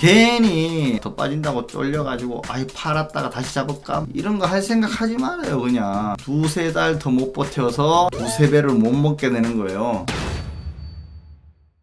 괜히 더 빠진다고 쫄려가지고 아이 팔았다가 다시 잡을까? 이런 거 할 생각 하지 말아요 그냥. 두세 달 더 못 버텨서 두세 배를 못 먹게 되는 거예요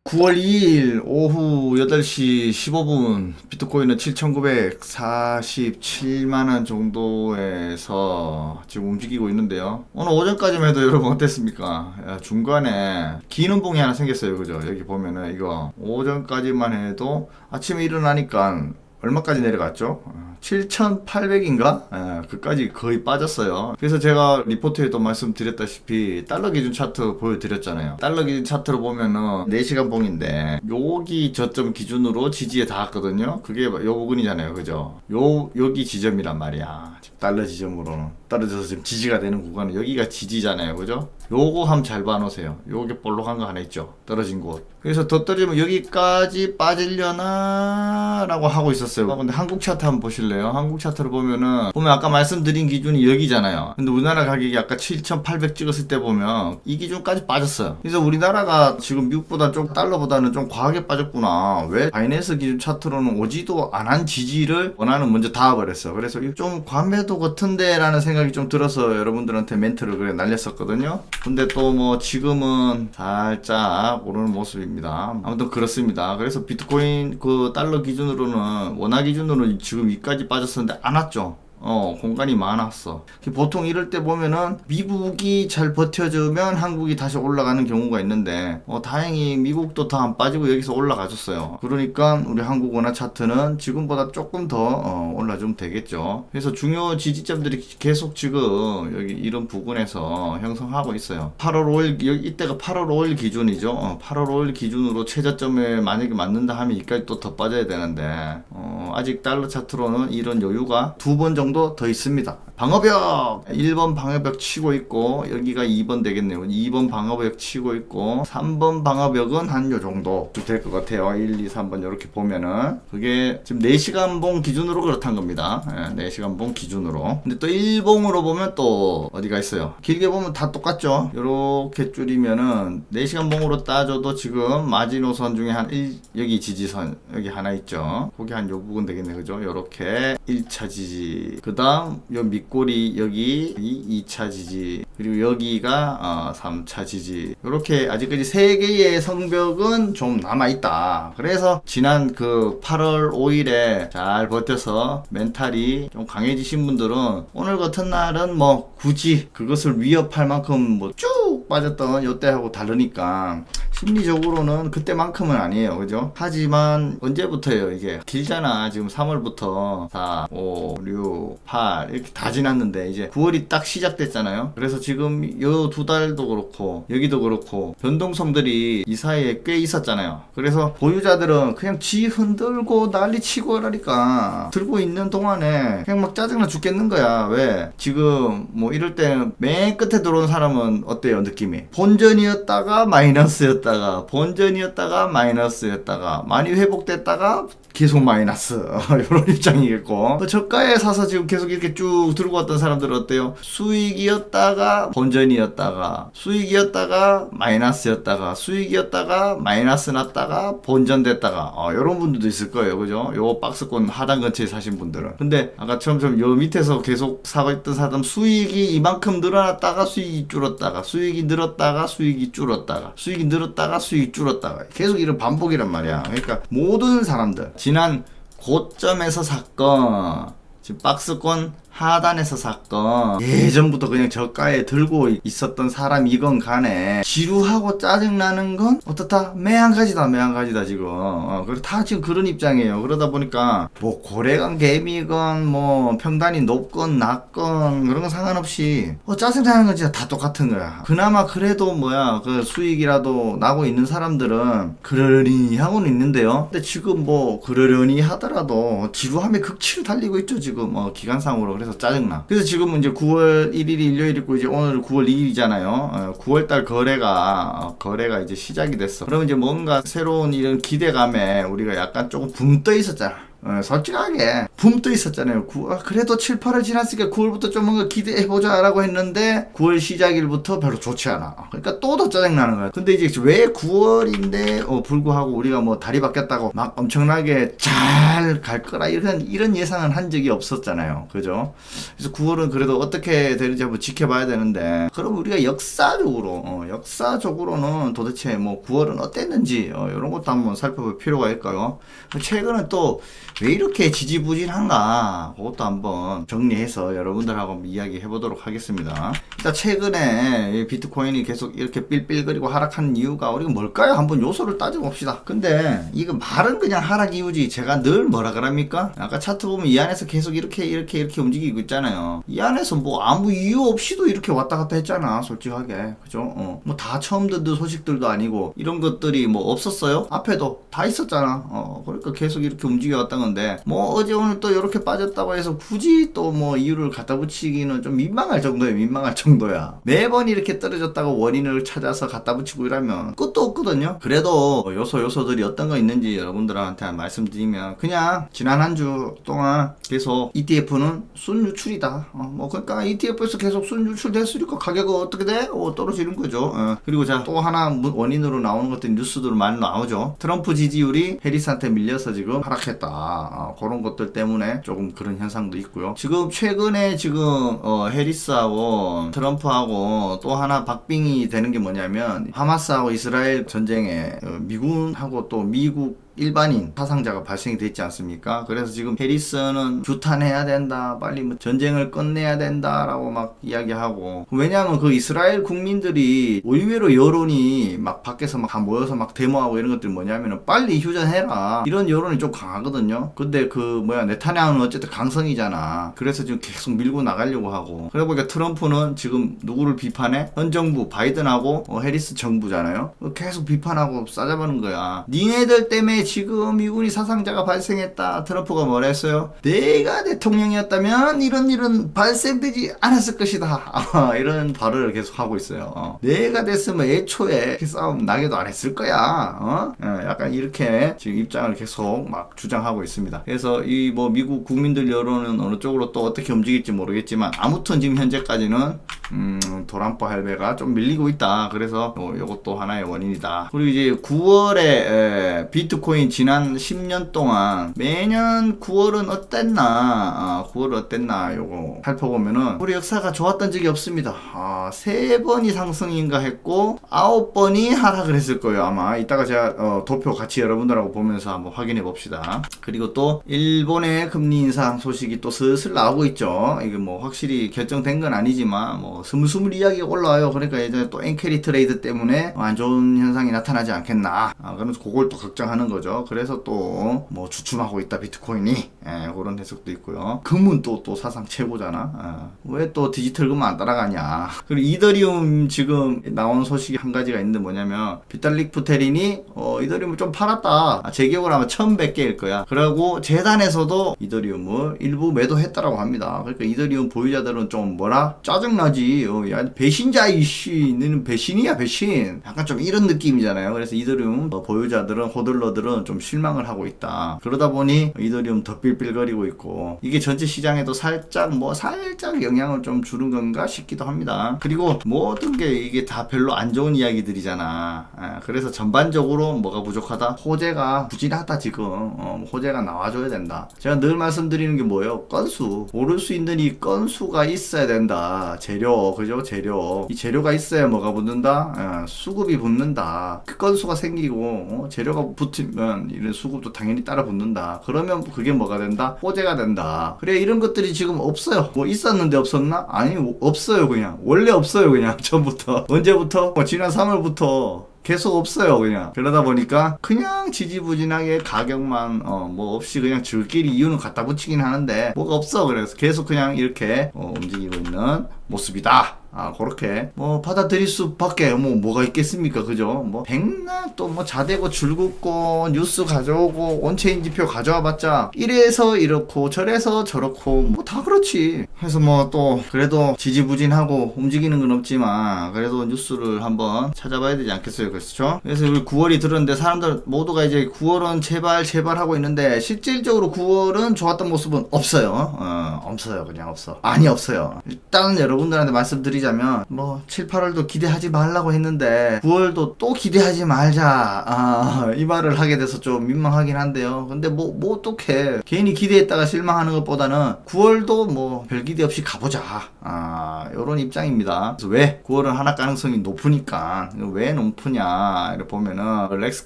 9월 2일 오후 8시 15분 비트코인은 7,947만원 정도에서 지금 움직이고 있는데요. 오늘 오전까지만 해도 여러분 어땠습니까? 야, 중간에 긴 음봉이 하나 생겼어요. 그죠? 여기 보면은 이거 오전까지만 해도 아침에 일어나니까 얼마까지 내려갔죠? 7,800인가? 예, 그까지 거의 빠졌어요. 그래서 제가 리포트에도 말씀드렸다시피 달러 기준 차트 보여드렸잖아요. 달러 기준 차트로 보면은 4시간 봉인데 여기 저점 기준으로 지지에 닿았거든요. 그게 요 부분이잖아요. 그죠? 요 여기 지점이란 말이야. 달러 지점으로는 떨어져서 지금 지지가 되는 구간은 여기가 지지잖아요. 그죠? 요거 한번 잘 봐놓으세요. 요게 볼록한 거 하나 있죠. 떨어진 곳. 그래서 더 떨어지면 여기까지 빠지려나 라고 하고 있었어요. 근데 한국 차트 한번 보실래요? 한국 차트를 보면은 보면 아까 말씀드린 기준이 여기잖아요. 근데 우리나라 가격이 아까 7,800 찍었을 때 보면 이 기준까지 빠졌어요. 그래서 우리나라가 지금 미국보다 좀 달러보다는 좀 과하게 빠졌구나. 왜 바이낸스 기준 차트로는 오지도 안한 지지를 원하는 먼저 닿아버렸어. 그래서 좀 과매도 같은데 라는 생각이 좀 들어서 여러분들한테 멘트를 그래 날렸었거든요. 근데 또 뭐 지금은 살짝 오르는 모습입니다. 아무튼 그렇습니다. 그래서 비트코인 그 달러 기준으로는 원화 기준으로는 지금 위까지 빠졌었는데 안 왔죠. 어, 공간이 많았어. 보통 이럴 때 보면은 미국이 잘 버텨주면 한국이 다시 올라가는 경우가 있는데, 어, 다행히 미국도 더안 빠지고 여기서 올라가줬어요. 그러니까 우리 한국 원화 차트는 지금보다 조금 더 어, 올라주면 되겠죠. 그래서 중요 지지점들이 계속 지금 여기 이런 부분에서 형성하고 있어요. 8월 5일, 여기 이때가 8월 5일 기준이죠. 어, 8월 5일 기준으로 최저점에 만약에 맞는다 하면 이까지 또 더 빠져야 되는데, 어, 아직 달러 차트로는 이런 여유가 두 번 정도 더 있습니다. 방어벽! 1번 방어벽 치고 있고, 여기가 2번 되겠네요. 2번 방어벽 치고 있고, 3번 방어벽은 한 요 정도 될 것 같아요. 1, 2, 3번 이렇게 보면은. 그게 지금 4시간 봉 기준으로 그렇단 겁니다. 예, 4시간 봉 기준으로. 근데 또 1봉으로 보면 또 어디가 있어요. 길게 보면 다 똑같죠. 이렇게 줄이면은 4시간 봉으로 따져도 지금 마지노선 중에 한 1, 여기 지지선, 여기 하나 있죠. 거기 한 요 부분 되겠네. 그죠? 요렇게 1차 지지. 그 다음 요 밑 꼬리 여기 이 2차 지지. 그리고 여기가 어, 3차 지지. 요렇게 아직까지 세 개의 성벽은 좀 남아 있다. 그래서 지난 그 8월 5일에 잘 버텨서 멘탈이 좀 강해지신 분들은 오늘 같은 날은 뭐 굳이 그것을 위협할 만큼 뭐 쭉 빠졌던 요때하고 다르니까 심리적으로는 그때만큼은 아니에요. 그죠? 하지만 언제부터예요, 이게? 길잖아. 지금 3월부터 4, 5, 6, 8 이렇게 다 지났는데 이제 9월이 딱 시작됐잖아요. 그래서 지금 요 두 달도 그렇고 여기도 그렇고 변동성들이 이 사이에 꽤 있었잖아요. 그래서 보유자들은 그냥 지 흔들고 난리 치고 하라니까 들고 있는 동안에 그냥 막 짜증나 죽겠는 거야. 왜? 지금 뭐 이럴 때맨 끝에 들어온 사람은 어때요, 느낌이? 본전이었다가 마이너스였다 가 본전이었다가 마이너스였다가 많이 회복됐다가 계속 마이너스. 이런 입장이겠고. 또 저가에 사서 지금 계속 이렇게 쭉 들고 왔던 사람들은 어때요? 수익이었다가 본전이었다가 수익이었다가 마이너스였다가 수익이었다가 마이너스 났다가 본전 됐다가 어, 이런 분들도 있을 거예요. 그죠? 요 박스권 하단 근처에 사신 분들은. 근데 아까처럼 요 밑에서 계속 사고 있던 사람 수익이 이만큼 늘어났다가 수익이 줄었다가 수익이 늘었다가 수익이 줄었다가 수익이 늘었다가 수익이 줄었다가. 계속 이런 반복이란 말이야. 그러니까 모든 사람들 지난 고점에서 샀건 지금 박스권 하단에서 샀건 예전부터 그냥 저가에 들고 있었던 사람 이건 간에 지루하고 짜증나는 건 어떻다? 매한가지다 매한가지다 지금. 어, 다 지금 그런 입장이에요. 그러다 보니까 뭐 고래간 개미건 뭐 평단이 높건 낮건 그런 건 상관없이 어, 짜증나는 건 진짜 다 똑같은 거야. 그나마 그래도 뭐야 그 수익이라도 나고 있는 사람들은 그러려니 하고는 있는데요. 근데 지금 뭐 그러려니 하더라도 지루함의 극치를 달리고 있죠 지금. 어, 기간상으로. 그래서 짜증나. 그래서 지금은 이제 9월 1일이 일요일이고 이제 오늘 9월 2일이잖아요. 어, 9월달 거래가 어, 거래가 이제 시작이 됐어. 그러면 이제 뭔가 새로운 이런 기대감에 우리가 약간 조금 붕 떠 있었잖아. 어, 솔직하게 붐떠 있었잖아요. 구- 아, 그래도 7, 8월 지났으니까 9월부터 좀 뭔가 기대해보자 라고 했는데 9월 시작일부터 별로 좋지 않아. 그러니까 또 더 짜증나는 거야. 근데 이제 왜 9월인데 어, 불구하고 우리가 뭐 다리 바뀌었다고 막 엄청나게 잘 갈 거라 이런 이런 예상은 한 적이 없었잖아요. 그죠? 그래서 9월은 그래도 어떻게 되는지 한번 지켜봐야 되는데 그럼 우리가 역사적으로 어, 역사적으로는 도대체 뭐 9월은 어땠는지 어, 이런 것도 한번 살펴볼 필요가 있고요. 최근은 또왜 이렇게 지지부진한가 그것도 한번 정리해서 여러분들하고 한번 이야기 해 보도록 하겠습니다. 일단 최근에 이 비트코인이 계속 이렇게 삘삘거리고 하락하는 이유가 우리가 뭘까요? 한번 요소를 따져봅시다. 근데 이거 말은 그냥 하락 이유지 제가 늘 뭐라 그럽니까? 아까 차트 보면 이 안에서 계속 이렇게 이렇게 이렇게 움직이고 있잖아요. 이 안에서 뭐 아무 이유 없이도 이렇게 왔다 갔다 했잖아. 솔직하게. 그죠? 어. 뭐다 처음 듣는 소식들도 아니고 이런 것들이 뭐 없었어요? 앞에도 다 있었잖아. 어. 그러니까 계속 이렇게 움직여 왔던 건데 뭐 어제 오늘 또 이렇게 빠졌다고 해서 굳이 또 뭐 이유를 갖다 붙이기는 좀 민망할 정도야. 민망할 정도야. 매번 이렇게 떨어졌다고 원인을 찾아서 갖다 붙이고 이러면 끝도 없거든요. 그래도 요소 요소들이 어떤 거 있는지 여러분들한테 말씀드리면 그냥 지난 한 주 동안 계속 ETF는 순 유출이다. 어, 뭐 그러니까 ETF에서 계속 순 유출됐으니까 가격은 어떻게 돼? 어, 떨어지는 거죠. 어. 그리고 자 또 하나 무- 원인으로 나오는 것들이 뉴스들 많이 나오죠. 트럼프 지지율이 해리스한테 밀려서 지금 하락했다. 어, 그런 것들 때문에 조금 그런 현상도 있고요. 지금 최근에 지금 어, 해리스하고 트럼프하고 또 하나 박빙이 되는 게 뭐냐면 하마스하고 이스라엘 전쟁에 어, 미군하고 또 미국 일반인 사상자가 발생이 됐지 않습니까? 그래서 지금 해리스는 규탄해야 된다, 빨리 뭐 전쟁을 끝내야 된다라고 막 이야기하고 왜냐하면 그 이스라엘 국민들이 의외로 여론이 막 밖에서 막 다 모여서 막 데모하고 이런 것들이 뭐냐면은 빨리 휴전해라 이런 여론이 좀 강하거든요. 근데 그 뭐야 네타냐후는 어쨌든 강성이잖아. 그래서 지금 계속 밀고 나가려고 하고 그래 보니까 트럼프는 지금 누구를 비판해? 현 정부 바이든하고 어, 해리스 정부잖아요. 계속 비판하고 싸잡아는 거야. 니네들 때문에 지금 미군이 사상자가 발생했다. 트럼프가 뭐라 했어요? 내가 대통령이었다면 이런 일은 발생되지 않았을 것이다. 이런 발언을 계속 하고 있어요. 어. 내가 됐으면 애초에 싸움 나게도 안 했을 거야. 어? 어, 약간 이렇게 지금 입장을 계속 막 주장하고 있습니다. 그래서 이 뭐 미국 국민들 여론은 어느 쪽으로 또 어떻게 움직일지 모르겠지만 아무튼 지금 현재까지는 음, 도란포 할배가 좀 밀리고 있다. 그래서 어, 이것도 하나의 원인이다. 그리고 이제 9월에 에, 비트코인 지난 10년 동안 매년 9월은 어땠나, 아, 9월 어땠나 요거 살펴보면은 우리 역사가 좋았던 적이 없습니다. 아, 세 번이 상승인가 했고 아홉 번이 하락을 했을 거예요. 아마 이따가 제가 어, 도표 같이 여러분들하고 보면서 한번 확인해 봅시다. 그리고 또 일본의 금리 인상 소식이 또 슬슬 나오고 있죠. 이게 뭐 확실히 결정된 건 아니지만 뭐 스물스물 이야기가 올라와요. 그러니까 이제 또 엔캐리 트레이드 때문에 안 좋은 현상이 나타나지 않겠나. 아, 그러면서 그걸 또 걱정하는 거죠. 그래서 또 뭐 주춤하고 있다 비트코인이 예, 그런 해석도 있고요. 금은 또또 사상 최고잖아. 왜또 디지털 금은 안 따라가냐. 그리고 이더리움 지금 나온 소식이 한 가지가 있는데 뭐냐면 비탈릭 부테린이 어, 이더리움을 좀 팔았다. 아, 제 기억으로 아마 1100개일 거야. 그리고 재단에서도 이더리움을 일부 매도했다라고 합니다. 그러니까 이더리움 보유자들은 좀 뭐라 짜증나지. 어, 야 배신자 이씨, 너는 배신이야 배신. 약간 좀 이런 느낌이잖아요. 그래서 이더리움 어, 보유자들은 호들러들은 좀 실망을 하고 있다. 그러다 보니 이더리움 더 삘삘거리고 있고 이게 전체 시장에도 살짝 뭐 살짝 영향을 좀 주는 건가 싶기도 합니다. 그리고 모든 게 이게 다 별로 안 좋은 이야기들이잖아. 아, 그래서 전반적으로 뭐가 부족하다? 호재가 부진하다 지금. 어, 호재가 나와줘야 된다. 제가 늘 말씀드리는 게 뭐예요? 건수. 오를 수 있는 이 건수가 있어야 된다. 재료, 그죠? 재료. 이 재료가 있어야 뭐가 붙는다? 아, 수급이 붙는다. 그 건수가 생기고 어, 재료가 붙으면 이런 수급도 당연히 따라 붙는다. 그러면 그게 뭐가 된다? 호재가 된다. 그래 이런 것들이 지금 없어요. 뭐 있었는데 없었나? 아니 없어요 그냥. 원래 없어요 그냥 전부터. 언제부터? 뭐 지난 3월부터 계속 없어요 그냥. 그러다 보니까 그냥 지지부진하게 가격만 어, 뭐 없이 그냥 줄끼리 이유는 갖다 붙이긴 하는데 뭐가 없어. 그래서 계속 그냥 이렇게 어, 움직이고 있는 모습이다 아, 그렇게. 뭐, 받아들일 수밖에, 뭐, 뭐가 있겠습니까? 그죠? 뭐, 백날 또 뭐, 자대고 줄긋고, 뉴스 가져오고, 온체인 지표 가져와 봤자, 이래서 이렇고, 저래서 저렇고, 뭐, 다 그렇지. 그래서 뭐, 또, 그래도 지지부진하고, 움직이는 건 없지만, 그래도 뉴스를 한번 찾아봐야 되지 않겠어요? 그렇죠? 그래서 우리 9월이 들었는데, 사람들 모두가 이제 9월은 제발, 제발 하고 있는데, 실질적으로 9월은 좋았던 모습은 없어요. 어, 없어요. 그냥 없어. 아니, 없어요. 일단 여러분들한테 말씀드리자 면, 뭐, 7, 8월도 기대하지 말라고 했는데, 9월도 또 기대하지 말자. 아, 이 말을 하게 돼서 좀 민망하긴 한데요. 근데 뭐, 뭐 어떡해. 괜히 기대했다가 실망하는 것보다는 9월도 뭐, 별 기대 없이 가보자. 아, 요런 입장입니다. 그래서 왜? 9월은 하락 가능성이 높으니까. 왜 높으냐. 이렇게 보면은, 렉스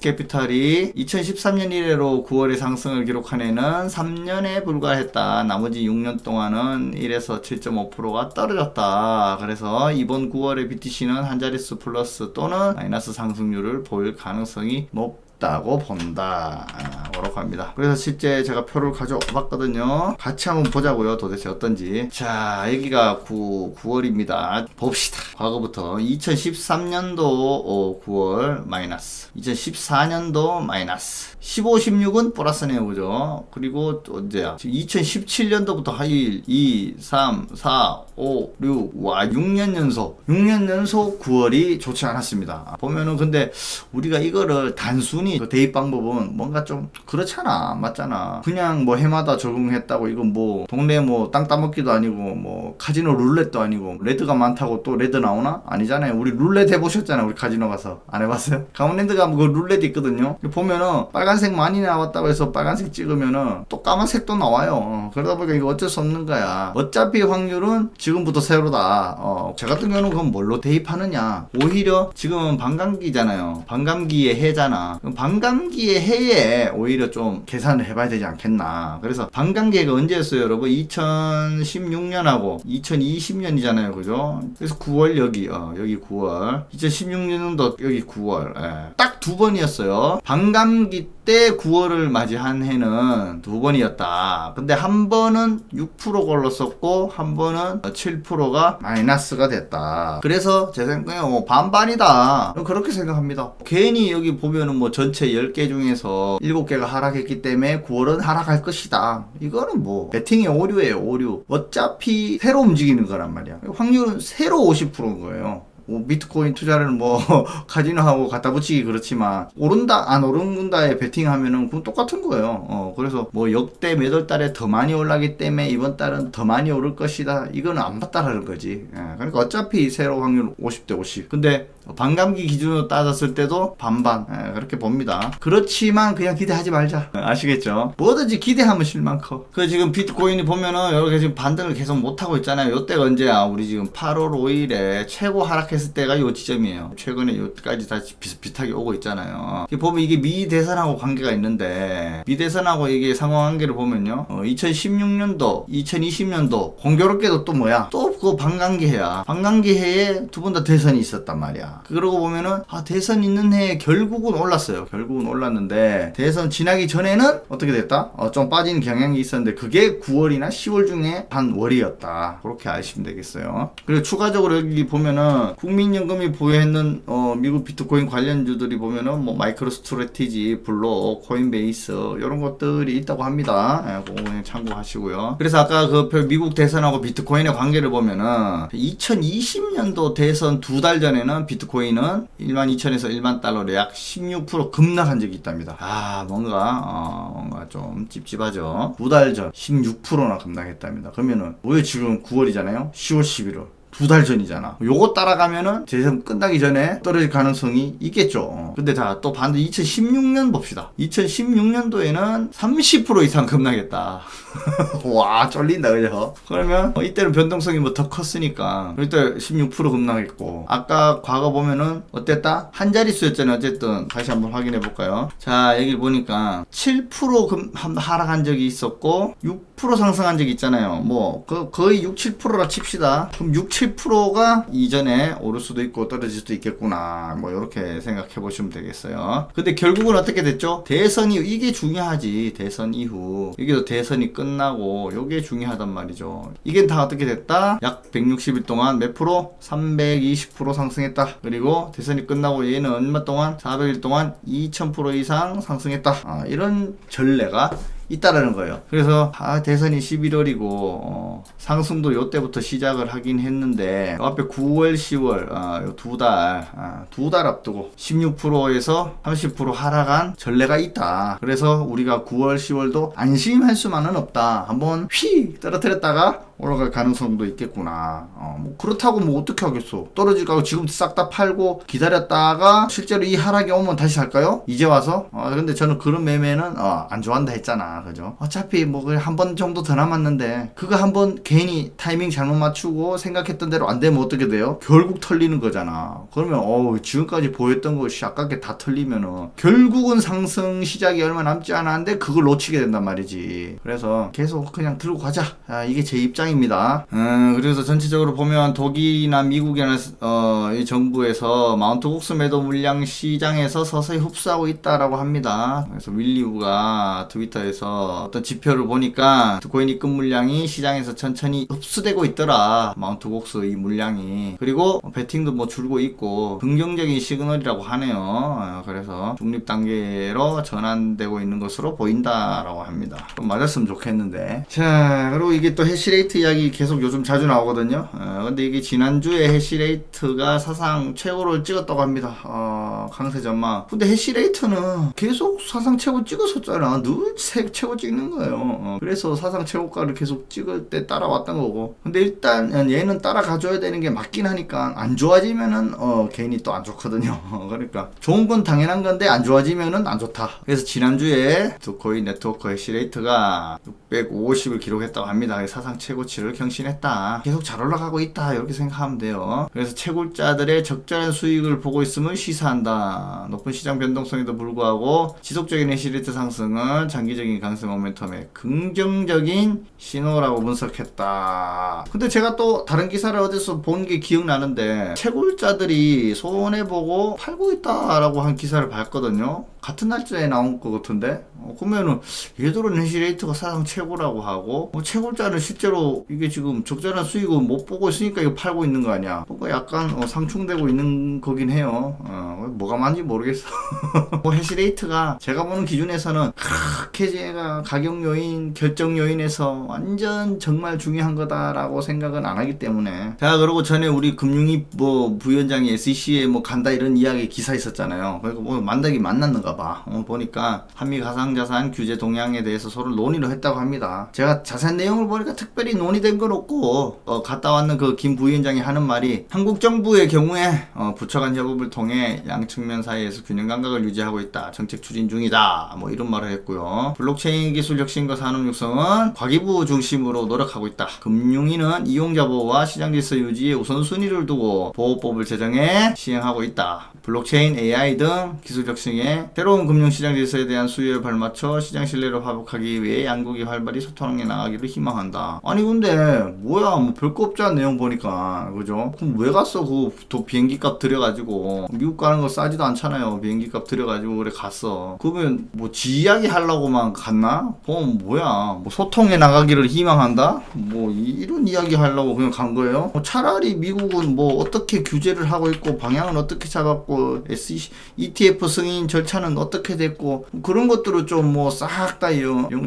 캐피탈이 2013년 이래로 9월에 상승을 기록한 애는 3년에 불과했다. 나머지 6년 동안은 1에서 7.5%가 떨어졌다. 그래서 이번 9월에 BTC는 한 자릿수 플러스 또는 마이너스 상승률을 보일 가능성이 높다 고 본다. 아, 그렇고 합니다. 그래서 실제 제가 표를 가져왔거든요. 같이 한번 보자고요. 도대체 어떤지. 자, 여기가 9, 9월입니다. 봅시다. 과거부터 2013년도 9월 마이너스, 2014년도 마이너스, 15, 16은 플러스네요. 그죠? 그리고 또 언제야? 지금 2017년도부터 1, 2, 3, 4, 5, 6, 와, 6년 연속. 6년 연속 9월이 좋지 않았습니다. 보면은 근데 우리가 이거를 단순히 그 대입 방법은 뭔가 좀 그렇잖아. 맞잖아. 그냥 뭐 해마다 적응했다고 이건 뭐 동네 뭐 땅 따먹기도 아니고 뭐 카지노 룰렛도 아니고 레드가 많다고 또 레드 나오나? 아니잖아요. 우리 룰렛 해보셨잖아요. 우리 카지노 가서. 안 해봤어요? 강원랜드 가면 그 룰렛 있거든요. 보면은 빨간색 많이 나왔다고 해서 빨간색 찍으면은 또 까만색도 나와요. 어, 그러다 보니까 이거 어쩔 수 없는 거야. 어차피 확률은 지금부터 새로다. 어, 저 같은 경우는 그건 뭘로 대입하느냐. 오히려 지금은 반감기잖아요. 반감기의 해잖아. 반감기의 해에 오히려 좀 계산을 해봐야 되지 않겠나. 그래서 반감기가 언제였어요, 여러분? 2016년하고 2020년이잖아요, 그죠? 그래서 9월 여기, 어, 여기 9월. 2016년도 여기 9월. 예. 딱두 번이었어요. 반감기 때 9월을 맞이한 해는 두 번이었다. 근데 한 번은 6% 걸렀었고 한 번은 7%가 마이너스가 됐다. 그래서 제 생각에 뭐 반반이다. 그렇게 생각합니다. 괜히 여기 보면은 뭐 전체 10개 중에서 7개가 하락했기 때문에 9월은 하락할 것이다. 이거는 뭐 배팅의 오류예요, 오류. 어차피 새로 움직이는 거란 말이야. 확률은 새로 50%인 거예요. 뭐 비트코인 투자를 뭐 카지노하고 갖다 붙이기 그렇지만 오른다 안 오른다에 베팅하면은 그건 똑같은 거예요. 어 그래서 뭐 역대 매달 달에 더 많이 올라기 때문에 이번 달은 더 많이 오를 것이다. 이거는 안 맞다라는 거지. 예, 그러니까 어차피 세로 확률 50대 50. 근데 반감기 기준으로 따졌을 때도 반반 예, 그렇게 봅니다. 그렇지만 그냥 기대하지 말자. 아시겠죠? 뭐든지 기대하면 실망 커. 그 지금 비트코인이 보면은 이렇게 지금 반등을 계속 못 하고 있잖아요. 요때가 언제야? 우리 지금 8월 5일에 최고 하락 했을 때가 요 지점이에요. 최근에 요까지 다 비슷비슷하게 오고 있잖아요. 보면 이게 미 대선하고 관계가 있는데 미 대선하고 이게 상호관계를 보면요. 어, 2016년도, 2020년도 공교롭게도 또 뭐야? 또 그거 반감기 해야. 반감기 해에 두 번 다 대선이 있었단 말이야. 그러고 보면은 아 대선 있는 해에 결국은 올랐어요. 결국은 올랐는데 대선 지나기 전에는 어떻게 됐다? 어, 좀 빠진 경향이 있었는데 그게 9월이나 10월 중에 한 월이었다. 그렇게 아시면 되겠어요. 그리고 추가적으로 여기 보면은 국민연금이 보유했는 어, 미국 비트코인 관련주들이 보면은 뭐 마이크로 스트레티지, 블록, 코인베이스 이런 것들이 있다고 합니다. 예, 그거 참고하시고요. 그래서 아까 그 미국 대선하고 비트코인의 관계를 보면은 2020년도 대선 두 달 전에는 비트코인은 1만 2천에서 1만 달러로 약 16% 급락한 적이 있답니다. 아 뭔가 어, 뭔가 좀 찝찝하죠. 두 달 전 16%나 급락했답니다. 그러면은 왜 지금 9월이잖아요. 10월 11월. 두 달 전이잖아. 요거 따라가면은 대선 끝나기 전에 떨어질 가능성이 있겠죠. 근데 자, 또 반대 2016년 봅시다. 2016년도에는 30% 이상 급락했다. 와, 쫄린다, 그죠? 그러면 어, 이때는 변동성이 뭐 더 컸으니까. 이때 16% 급락했고. 아까 과거 보면은 어땠다? 한 자릿수였잖아요. 어쨌든 다시 한번 확인해 볼까요? 자, 여기 보니까 7% 금, 한- 하락한 적이 있었고 6% 상승한 적이 있잖아요. 뭐 그, 거의 6, 7%라 칩시다. 그럼 6, 7%가 이전에 오를 수도 있고 떨어질 수도 있겠구나. 뭐 이렇게 생각해 보시면 되겠어요. 근데 결국은 어떻게 됐죠? 대선 이후 이게 중요하지. 대선 이후 이게 대선이 끝나고 이게 중요하단 말이죠. 이게 다 어떻게 됐다? 약 160일 동안 몇 프로? 320% 상승했다. 그리고 대선이 끝나고 얘는 얼마 동안? 400일 동안 2000% 이상 상승했다. 아, 이런 전례가 있다라는 거예요. 그래서 아 대선이 11월이고 어, 상승도 요때부터 시작을 하긴 했는데 그 앞에 9월, 10월 아, 두달 아, 두달 앞두고 16%에서 30% 하락한 전례가 있다. 그래서 우리가 9월, 10월도 안심할 수만은 없다. 한번 휘 떨어뜨렸다가 올라갈 가능성도 있겠구나. 어, 뭐 그렇다고 뭐 어떻게 하겠어? 떨어질까 지금 싹 다 팔고 기다렸다가 실제로 이 하락이 오면 다시 살까요? 이제 와서? 어, 근데 저는 그런 매매는 어, 안 좋아한다 했잖아. 그죠? 어차피 뭐 한 번 정도 더 남았는데 그거 한 번 괜히 타이밍 잘못 맞추고 생각했던 대로 안 되면 어떻게 돼요? 결국 털리는 거잖아. 그러면 어 지금까지 보였던 것이 아깝게 다 털리면은 결국은 상승 시작이 얼마 남지 않았는데 그걸 놓치게 된단 말이지. 그래서 계속 그냥 들고 가자. 아, 이게 제 입장 입니다. 음, 그래서 전체적으로 보면 독일이나 미국이나 어, 이 정부에서 마운트 곡스 매도 물량 시장에서 서서히 흡수하고 있다라고 합니다. 그래서 윌리우가 트위터에서 어떤 지표를 보니까 비트코인 입금 물량이 시장에서 천천히 흡수되고 있더라. 마운트 곡스 이 물량이. 그리고 베팅도 뭐 줄고 있고 긍정적인 시그널이라고 하네요. 어, 그래서 중립 단계로 전환되고 있는 것으로 보인다라고 합니다. 좀 맞았으면 좋겠는데. 자, 그리고 이게 또 해시레이트 이야기 계속 요즘 자주 나오거든요. 어, 근데 이게 지난주에 해시레이트가 사상 최고를 찍었다고 합니다. 어, 강세 전망. 근데 해시레이트는 계속 사상 최고 찍었었잖아. 늘 세- 최고 찍는 거예요. 어, 그래서 사상 최고가를 계속 찍을 때 따라왔던 거고. 근데 일단 얘는 따라가줘야 되는 게 맞긴 하니까 안 좋아지면은 어, 개인이 또 안 좋거든요. 어, 그러니까 좋은 건 당연한 건데 안 좋아지면은 안 좋다. 그래서 지난주에 비트코인 네트워크 해시레이트가 650을 기록했다고 합니다. 사상 최고 치를 경신했다. 계속 잘 올라가고 있다. 이렇게 생각하면 돼요. 그래서 채굴자들의 적절한 수익을 보고 있음을 시사한다. 높은 시장 변동성에도 불구하고 지속적인 해시레이트 상승은 장기적인 강세 모멘텀의 긍정적인 신호라고 분석했다. 근데 제가 또 다른 기사를 어디서 본 게 기억나는데 채굴자들이 손해보고 팔고 있다라고 한 기사를 봤거든요. 같은 날짜에 나온 것 같은데 어, 그러면은 얘들은 해시레이트가 사상 최고라고 하고 뭐 채굴자는 실제로 이게 지금 적절한 수익을 못 보고 있으니까 이거 팔고 있는 거 아니야. 뭔가 약간 어, 상충되고 있는 거긴 해요. 어, 뭐가 맞는지 모르겠어. 뭐 해시레이트가 제가 보는 기준에서는 그렇게 제가 가격 요인 결정 요인에서 완전 정말 중요한 거다라고 생각은 안 하기 때문에. 자 그리고 전에 우리 금융위 뭐 부위원장이 SEC에 뭐 간다 이런 이야기 기사 있었잖아요. 그러니까 뭐 만나기 만났는가 봐. 어, 보니까 한미 가상자산 규제 동향에 대해서 서로 논의를 했다고 합니다. 제가 자세한 내용을 보니까 특별히 논의된 건 없고 어, 갔다 왔는 그 김 부위원장이 하는 말이 한국 정부의 경우에 어, 부처 간 협업을 통해 양 측면 사이에서 균형 감각을 유지하고 있다. 정책 추진 중이다. 뭐 이런 말을 했고요. 블록체인 기술 혁신과 산업 육성은 과기부 중심으로 노력하고 있다. 금융위는 이용자 보호와 시장 질서 유지에 우선순위를 두고 보호법을 제정해 시행하고 있다. 블록체인, AI 등 기술 혁신에 새로운 금융 시장 질서에 대한 수요에 발맞춰 시장 신뢰를 회복하기 위해 양국이 활발히 소통해 나가기를 희망한다. 아니 근데 뭐야 뭐 별거 없잖아 내용 보니까 그죠? 그럼 왜 갔어 그또 비행기 값 들여가지고 미국 가는 거 싸지도 않잖아요 비행기 값 들여가지고 그래 갔어. 그러면 뭐 지 이야기 하려고만 갔나? 그럼 뭐야 뭐 소통해 나가기를 희망한다? 뭐 이- 이런 이야기 하려고 그냥 간 거예요? 뭐 차라리 미국은 뭐 어떻게 규제를 하고 있고 방향은 어떻게 잡았고 SEC, ETF 승인 절차는 어떻게 됐고 그런 것들을 좀 뭐 싹 다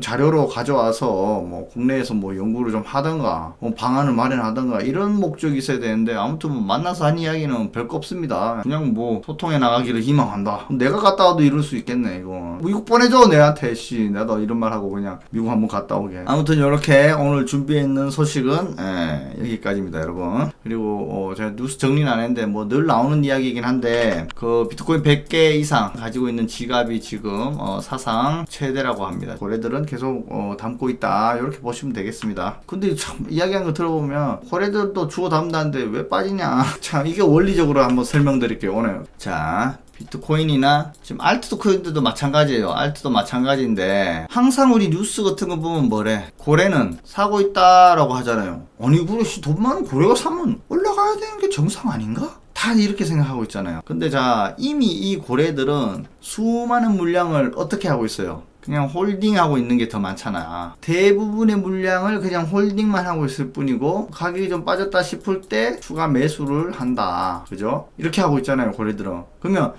자료로 가져와서 뭐 국내에서 뭐 연구를 좀 하 던가 뭐 방안을 마련하던가 이런 목적이 있어야 되는데 아무튼 뭐 만나서 한 이야기는 별거 없습니다. 그냥 뭐 소통해 나가기를 희망한다. 내가 갔다 와도 이럴 수 있겠네 이거. 미국 보내줘 내한테 씨 나도 이런 말 하고 그냥 미국 한번 갔다 오게. 아무튼 이렇게 오늘 준비해 있는 소식은 예, 여기까지입니다 여러분. 그리고 어, 제가 뉴스 정리는 안 했는데 뭐 늘 나오는 이야기이긴 한데 그 비트코인 100개 이상 가지고 있는 지갑이 지금 어, 사상 최대라고 합니다. 고래들은 계속 어, 담고 있다 이렇게 보시면 되겠습니다. 근데 참 이야기한 거 들어보면 고래들도 주워 담는다는데 왜 빠지냐? 참 이게 원리적으로 한번 설명드릴게요 오늘. 자 비트코인이나 지금 알트도 코인들도 마찬가지예요. 알트도 마찬가지인데 항상 우리 뉴스 같은 거 보면 뭐래? 고래는 사고 있다라고 하잖아요. 아니 그래 씨, 돈 많은 고래가 사면 올라가야 되는 게 정상 아닌가? 다 이렇게 생각하고 있잖아요. 근데 자 이미 이 고래들은 수많은 물량을 어떻게 하고 있어요? 그냥 홀딩하고 있는 게 더 많잖아. 대부분의 물량을 그냥 홀딩만 하고 있을 뿐이고 가격이 좀 빠졌다 싶을 때 추가 매수를 한다. 그죠? 이렇게 하고 있잖아요, 고래들은. 그러면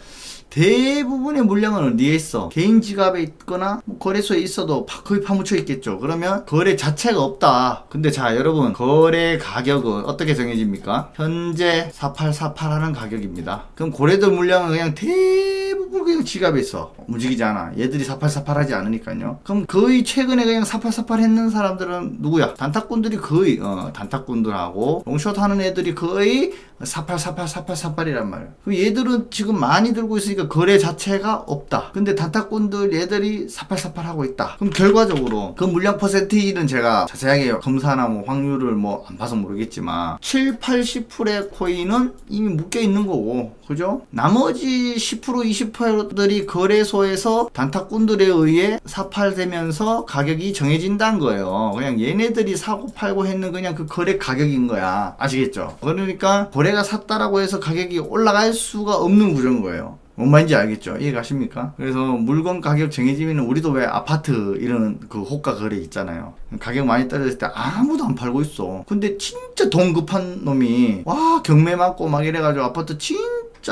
대부분의 물량은 어디에 있어? 개인 지갑에 있거나 뭐 거래소에 있어도 파- 거의 파묻혀 있겠죠. 그러면 거래 자체가 없다. 근데 자 여러분 거래 가격은 어떻게 정해집니까? 현재 4848 하는 가격입니다. 그럼 고래들 물량은 그냥 대부분 그냥 지갑에 있어. 움직이지 않아. 얘들이 4848 하지 않으니까요. 그럼 거의 최근에 그냥 4848 했는 사람들은 누구야? 단타꾼들이 거의 어, 단타꾼들하고 롱숏 하는 애들이 거의 4848 4848이란 말이야. 그럼 얘들은 지금 많이 들고 있으니까 거래 자체가 없다. 근데 단타꾼들 얘들이 4848 하고 있다. 그럼 결과적으로 그 물량 퍼센테이는 제가 자세하게 검사나 뭐 확률을 뭐 안 봐서 모르겠지만 7, 80%의 코인은 이미 묶여 있는 거고. 그죠? 나머지 10% 20%들이 거래소에서 단타꾼들에 의해 사팔되면서 가격이 정해진다는 거예요. 그냥 얘네들이 사고 팔고 했는 그냥 그 거래 가격인 거야. 아시겠죠? 그러니까 거래 가 샀다라고 해서 가격이 올라갈 수가 없는 구조인 거예요. 뭔 말인지 알겠죠? 이해가십니까? 그래서 물건 가격 정해지면 우리도 왜 아파트 이런 그 호가 거래 있잖아요. 가격 많이 떨어질 때 아무도 안 팔고 있어. 근데 진짜 돈 급한 놈이 와 경매 맞고 막 이래가지고 아파트 진짜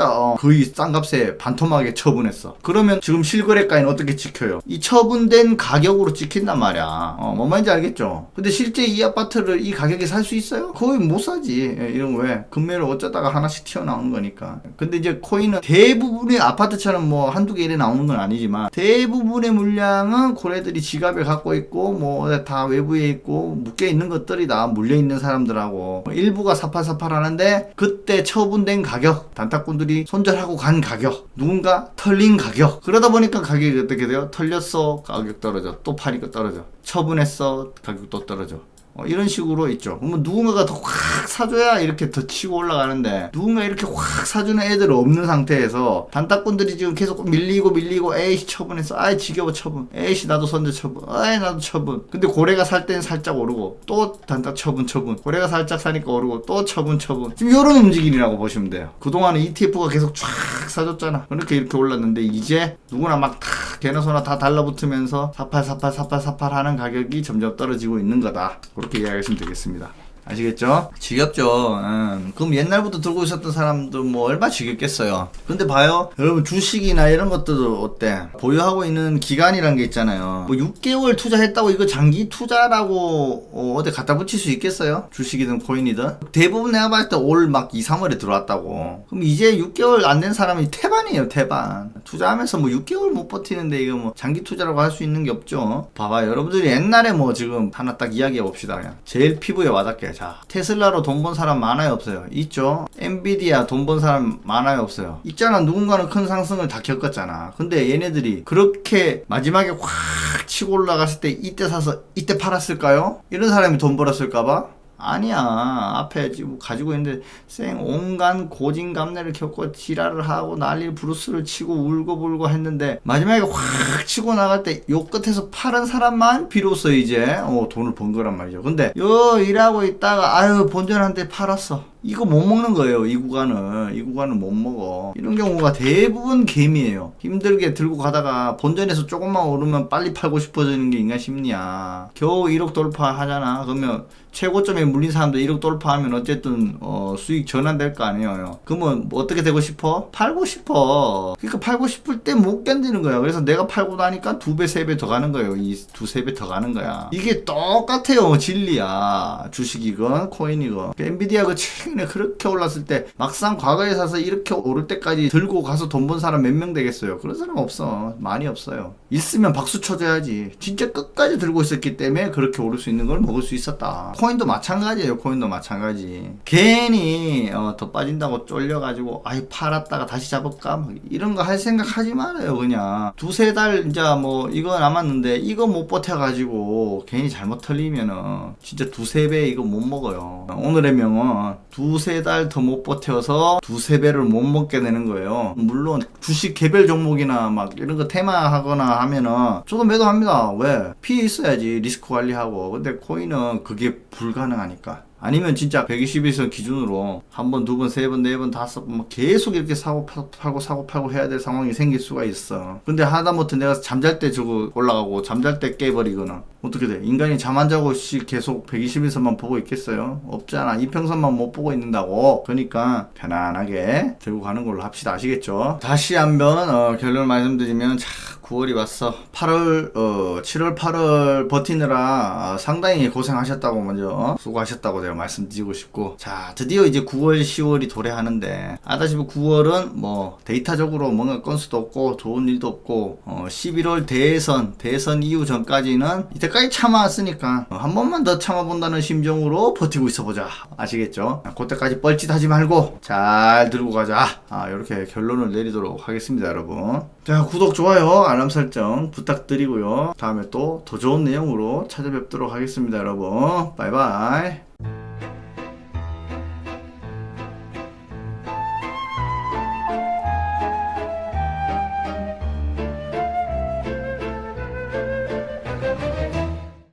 어, 거의 싼 값에 반토막에 처분했어. 그러면 지금 실거래가에는 어떻게 찍혀요? 이 처분된 가격으로 찍힌단 말이야. 어, 뭔 말인지 알겠죠? 근데 실제 이 아파트를 이 가격에 살 수 있어요? 거의 못 사지. 예, 이런 거 왜? 금매를 어쩌다가 하나씩 튀어나온 거니까. 근데 이제 코인은 대부분의 아파트처럼 뭐 한두 개 이래 나오는 건 아니지만 대부분의 물량은 고래들이 지갑에 갖고 있고 뭐 다 외부에 있고 묶여 있는 것들이 다 물려 있는 사람들하고 뭐 일부가 사팔사팔 하는데 그때 처분된 가격 단타꾼들 이 손절하고 간 가격 누군가 털린 가격 그러다 보니까 가격이 어떻게 돼요? 털렸어 가격 떨어져 또 파니까 떨어져 처분했어 가격 또 떨어져 어, 이런 식으로 있죠. 그러면 누군가가 더 확 사줘야 이렇게 더 치고 올라가는데 누군가 이렇게 확 사주는 애들 없는 상태에서 단타꾼들이 지금 계속 밀리고 밀리고 에이씨 처분했어. 아이 지겨워 처분. 에이씨 나도 선제 처분. 아이 나도 처분. 근데 고래가 살 때는 살짝 오르고 또 단타 처분 처분. 고래가 살짝 사니까 오르고 또 처분 처분. 지금 이런 움직임이라고 보시면 돼요. 그동안은 ETF가 계속 쫙 사줬잖아. 그렇게 이렇게 올랐는데 이제 누구나 막 다 개나 소나 다 달라붙으면서 48 48 48 48 하는 가격이 점점 떨어지고 있는 거다. 그렇게 이야기하시면 되겠습니다. 아시겠죠? 지겹죠. 음. 그럼 옛날부터 들고 있었던 사람들 뭐 얼마 지겹겠어요. 근데 봐요. 여러분 주식이나 이런 것들도 어때? 보유하고 있는 기간이란 게 있잖아요. 뭐 6개월 투자했다고 이거 장기 투자라고 어, 디 갖다 붙일 수 있겠어요? 주식이든 코인이든. 대부분 내가 봤을 때 올 막 2, 3월에 들어왔다고. 그럼 이제 6개월 안 된 사람이 태반이에요, 태반. 투자하면서 뭐 6개월 못 버티는데 이거 뭐 장기 투자라고 할 수 있는 게 없죠. 봐봐, 여러분들이 옛날에 뭐 지금 하나 딱 이야기해 봅시다. 그냥. 제일 피부에 와닿게. 자, 테슬라로 돈 번 사람 많아요, 없어요? 있죠. 엔비디아 돈 번 사람 많아요, 없어요? 있잖아. 누군가는 큰 상승을 다 겪었잖아. 근데 얘네들이 그렇게 마지막에 확 치고 올라갔을 때 이때 사서 이때 팔았을까요? 이런 사람이 돈 벌었을까봐? 아니야. 앞에 지금 가지고 있는데 쌩 온갖 고진감래를 겪고 지랄을 하고 난리 브루스를 치고 울고불고 했는데 마지막에 확 치고 나갈 때 요 끝에서 파는 사람만 비로소 이제 어, 돈을 번 거란 말이죠. 근데 요 일하고 있다가 아유 본전한테 팔았어. 이거 못 먹는 거예요. 이 구간은 이 구간은 못 먹어. 이런 경우가 대부분 개미예요. 힘들게 들고 가다가 본전에서 조금만 오르면 빨리 팔고 싶어지는 게 인간 심리야. 겨우 1억 돌파하잖아. 그러면 최고점에 물린 사람도 1억 돌파하면 어쨌든 어, 수익 전환될 거 아니에요. 그러면 뭐 어떻게 되고 싶어? 팔고 싶어. 그러니까 팔고 싶을 때 못 견디는 거야. 그래서 내가 팔고 나니까 두 배, 세 배 더 가는 거예요. 이 두 세 배 더 가는 거야. 이게 똑같아요. 진리야. 주식이건 코인이건. 엔비디아 그 최근에 그렇게 올랐을 때 막상 과거에 사서 이렇게 오를 때까지 들고 가서 돈 번 사람 몇 명 되겠어요? 그런 사람 없어. 많이 없어요. 있으면 박수 쳐줘야지. 진짜 끝까지 들고 있었기 때문에 그렇게 오를 수 있는 걸 먹을 수 있었다. 코인도 마찬가지예요. 코인도 마찬가지. 괜히 어, 더 빠진다고 쫄려가지고 아이 팔았다가 다시 잡을까? 막 이런 거 할 생각 하지 말아요. 그냥 두세 달 이제 뭐 이거 남았는데 이거 못 버텨가지고 괜히 잘못 털리면은 진짜 두세 배 이거 못 먹어요. 오늘의 명은 두 두세 달 더 못 버텨서 두세 배를 못 먹게 되는 거예요. 물론 주식 개별 종목이나 막 이런 거 테마하거나 하면은 저도 매도합니다. 왜? 피해 있어야지 리스크 관리하고. 근데 코인은 그게 불가능하니까. 아니면 진짜 120일선 기준으로 한 번, 두 번, 세 번, 네 번, 다섯 번, 뭐 계속 이렇게 사고 파- 팔고 사고 팔고 해야 될 상황이 생길 수가 있어. 근데 하다못해 내가 잠잘 때 저거 올라가고 잠잘 때 깨버리거나 어떻게 돼? 인간이 잠 안 자고 씨 계속 120일선만 보고 있겠어요? 없잖아. 이평선만 못 보고 있는다고. 그러니까 편안하게 들고 가는 걸로 합시다. 아시겠죠? 다시 한번 어, 결론 말씀드리면 자 9월이 왔어. 8월, 어, 7월, 8월 버티느라 어, 상당히 고생하셨다고 먼저 수고하셨다고 제가 말씀드리고 싶고. 자 드디어 이제 9월, 10월이 도래하는데. 아다시피 9월은 뭐 데이터적으로 뭔가 건수도 없고 좋은 일도 없고 어, 11월 대선, 대선 이후 전까지는 이때까지 참아왔으니까 어, 한 번만 더 참아본다는 심정으로 버티고 있어보자. 아시겠죠? 아, 그때까지 뻘짓하지 말고 잘 들고 가자. 아 이렇게 결론을 내리도록 하겠습니다 여러분 자 구독 좋아요 알람 설정 부탁드리고요. 다음에 또 더 좋은 내용으로 찾아뵙도록 하겠습니다 여러분. 바이바이